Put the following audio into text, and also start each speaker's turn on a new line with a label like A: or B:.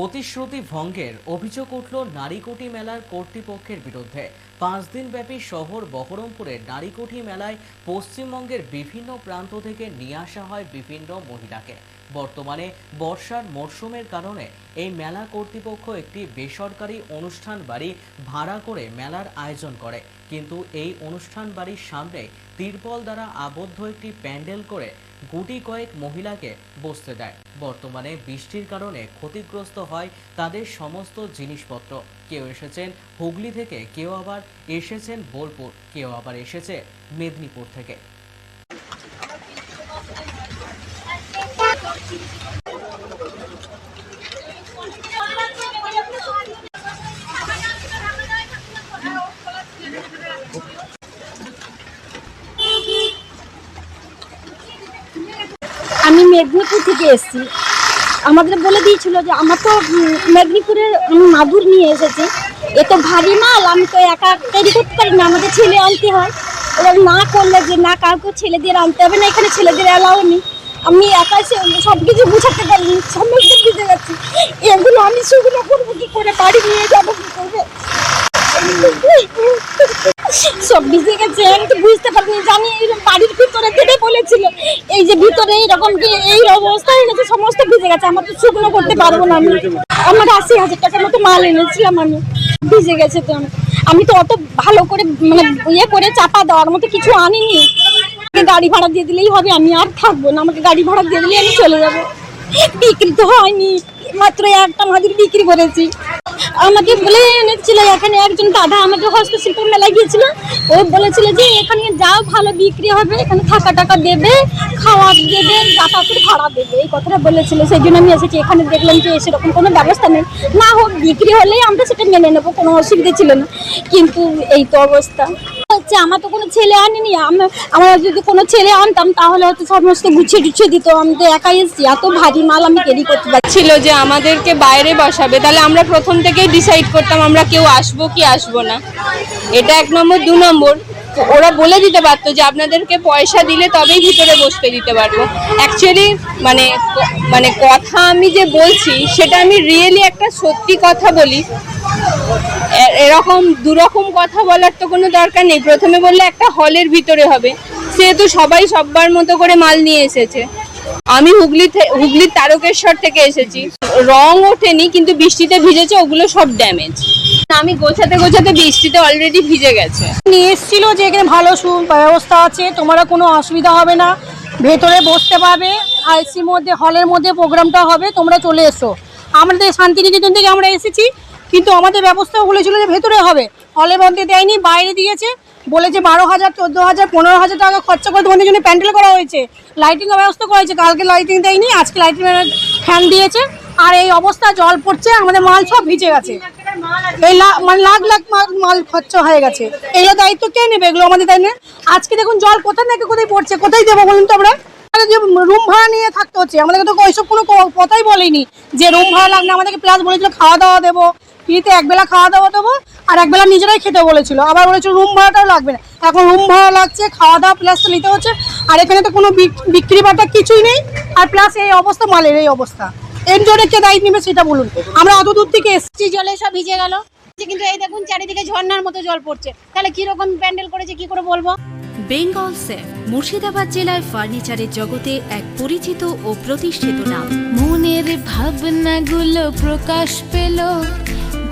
A: প্রতিশ্রুতি ভঙ্গের অভিযোগ উঠল নারীকুটি মেলার কর্তৃপক্ষের বিরুদ্ধে। পাঁচ দিনব্যাপী শহর বহরমপুরের নারীকুঠি মেলায় পশ্চিমবঙ্গের বিভিন্ন প্রান্ত থেকে নিয়ে আসা হয় বিভিন্ন মহিলাকে। বর্তমানে বর্ষার মরশুমের কারণে এই মেলা কর্তৃপক্ষ একটি বেসরকারি অনুষ্ঠান বাড়ি ভাড়া করে মেলার আয়োজন করে। কিন্তু এই অনুষ্ঠান বাড়ির সামনে তিরপল দ্বারা আবদ্ধ একটি প্যান্ডেল করে গুটি কয়েক মহিলাকে বসতে দেয়। বর্তমানে বৃষ্টির কারণে ক্ষতিগ্রস্ত হয় তাদের সমস্ত জিনিসপত্র। কেউ এসেছেন হুগলি থেকে, কেউ আবার এসেছেন বোলপুর, কেউ আবার এসেছে মেদিনীপুর থেকে।
B: আমি মেদিনীপুর থেকে এসেছি। আমাদের বলে দিয়েছিল যে আমার তো উম, মেদিনীপুরের আমি মাদুর নিয়ে এসেছি। এ তো ভারী মাল আমি তো একা তৈরি করতে পারি না আমাদের ছেলে আনতে হয়। এবার না করলে যে না কাউকে ছেলেদের আনতে হবে না এখানে ছেলেদের অ্যালাউ নেই। আমি একা সব কিছু বুঝাতে পারিনি সমস্ত বুঝে যাচ্ছি। এগুলো আমি সেগুলো করব কি করে? বাড়ি নিয়ে যাব কি করব? সব ভিজে গেছে আমি তো বুঝতে পারিনি জানি বাড়ির ভিতরে দেবে এইরকম কি এই অবস্থা এনেছে সমস্ত ভিজে গেছে? আমার তো শুকনো করতে পারব না আমি আমার আশি হাজার টাকার মতো মাল এনেছিলাম আমি ভিজে গেছে তো আমি। তো অত ভালো করে মানে ইয়ে করে চাপা দেওয়ার মতো কিছু আনিনি। গাড়ি ভাড়া দিয়ে দিলেই হবে, আমি আর থাকব না। আমাকে গাড়ি ভাড়া দিয়ে দিলেই আমি চলে যাব। বিক্রি তো হয়নি। মাত্র একটা মাদুর বিক্রি করেছি। আমাকে বলে এনেছিল, এখানে একজন দাদা আমাকে হস্তশিল্প মেলায় গিয়েছিল। ও বলেছিল যে এখানে যাও ভালো বিক্রি হবে, এখানে থাকা টাকা দেবে, খাওয়া দেবে যাতায়াতের ভাড়া দেবে। এই কথাটা বলেছিল। সেই জন্য আমি এসেছি। এখানে দেখলাম যে সেরকম কোনো ব্যবস্থা নেই। না হোক, বিক্রি হলেই আমরা সেটা মেনে নেব, কোনো অসুবিধা ছিল না। কিন্তু এই তো অবস্থা। হচ্ছে, আমার তো কোনো ছেলে আনিনি। আমার যদি কোনো ছেলে আনতাম, তাহলে হয়তো সমস্ত গুছিয়ে টুছিয়ে দিত। আমি তো একাই এসেছি, এত ভারী মাল আমি ক্যারি করতে পারছি
C: ছিল যে আমাদেরকে বাইরে বসাবে, তাহলে আমরা প্রথম থেকেই ডিসাইড করতাম আমরা কেউ আসব কি আসব না। এটা এক নম্বর। দু নম্বর ওরা বলে দিতে পারতো যে আপনাদেরকে পয়সা দিলে তবেই ভিতরে বসতে দিতে পারব। অ্যাকচুয়ালি মানে মানে কথা আমি যে বলছি, সেটা আমি রিয়েলি একটা সত্যি কথা বলি। এরকম দুরকম কথা বলার তো কোনো দরকার নেই। প্রথমে বললে একটা হলের ভিতরে হবে। সেহেতু সবাই সব্বার মতো করে মাল নিয়ে এসেছে। আমি হুগলি হুগলির তারকেশ্বর থেকে এসেছি। রং ওঠেনি, কিন্তু বৃষ্টিতে ভিজেছে, ওগুলো সব ড্যামেজ আমি গোছাতে গোছাতে বৃষ্টিতে অলরেডি ভিজে গেছে।
D: নিয়ে এসেছিল যে এখানে ভালো ব্যবস্থা আছে তোমার কোনো অসুবিধা হবে না। ভেতরে বসতে পারবে, আইসির মধ্যে, হলের মধ্যে প্রোগ্রামটা হবে, তোমরা চলে এসো। আমাদের শান্তিনিকেতন থেকে আমরা এসেছি। কিন্তু আমাদের ব্যবস্থা বলেছিল যে ভেতরে হবে। হলের মধ্যে দেয়নি, বাইরে দিয়েছে। বলেছে বারো হাজার, চোদ্দ হাজার, পনেরো হাজার টাকা খরচা করে তোমাদের জন্য প্যান্ডেল করা হয়েছে। লাইটিংয়ের ব্যবস্থা করা হয়েছে কালকে লাইটিং দেয়নি, আজকে লাইটিং ফ্যান দিয়েছে। আর এই অবস্থা, জল পড়ছে, আমাদের মাল সব ভিজে গেছে। এই মানে লাখ লাখ মাল- খরচা হয়ে গেছে। এগুলো দায়িত্ব কে নেবে? এগুলো আমাদের তাই না আজকে দেখুন, জল কোথা থেকে, কোথায় পড়ছে, কোথায় দেবো বলুন তো আমরা? রুম ভাড়া নিয়ে থাকতে হচ্ছে, আমাদেরকে তো ওইসব কোনো কথাই বলেনি। যে রুম ভাড়া লাগবে, আমাদেরকে প্লাস বলেছিল খাওয়া দাওয়া দেবো। ফ্রিতে একবেলা খাওয়া দাওয়া দেবো আর একবেলা নিজেরাই খেতে বলেছিল। আবার বলেছিল রুম ভাড়াটাও লাগবে না। এখন রুম ভাড়া লাগছে খাওয়া দাওয়া প্লাস তো নিতে হচ্ছে। আর এখানে তো কোনো বিক- বিক্রি বাটা কিছুই নেই। আর প্লাস এই অবস্থা মালের এই অবস্থা। এর জন্য কে দায়িত্ব নেবে সেটা বলুন। আমরা অত দূর থেকে এসেছি।
E: জলে সব ভিজে গেল। কিন্তু এই দেখুন চারিদিকে ঝর্ণার মতো জল পড়ছে। তাহলে কি রকম প্যান্ডেল করেছে কি করে বলব?
F: বেঙ্গল সেফ মুর্শিদাবাদ জেলায় ফার্নিচারের জগতে এক পরিচিত ও প্রতিষ্ঠিত নাম।
G: মনের ভাবনাগুলো প্রকাশ পেল।